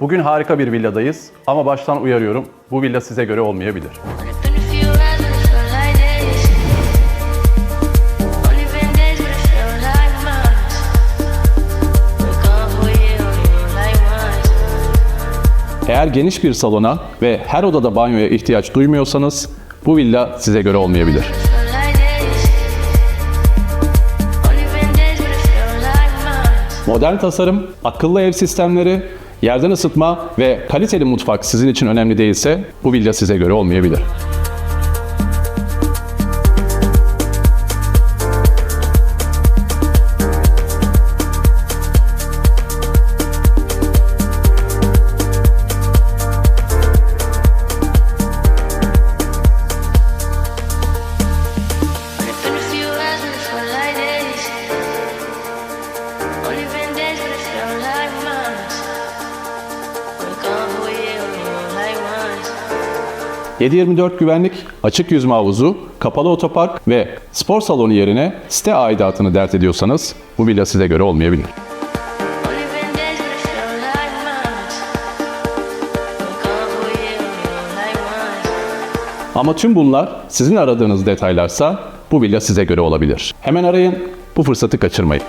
Bugün harika bir villadayız ama baştan uyarıyorum. Bu villa size göre olmayabilir. Eğer geniş bir salona ve her odada banyoya ihtiyaç duymuyorsanız bu villa size göre olmayabilir. Modern tasarım, akıllı ev sistemleri, yerden ısıtma ve kaliteli mutfak sizin için önemli değilse bu villa size göre olmayabilir. 7/24 güvenlik, açık yüzme havuzu, kapalı otopark ve spor salonu yerine site aidatını dert ediyorsanız bu villa size göre olmayabilir. Ama tüm bunlar sizin aradığınız detaylarsa bu villa size göre olabilir. Hemen arayın, bu fırsatı kaçırmayın.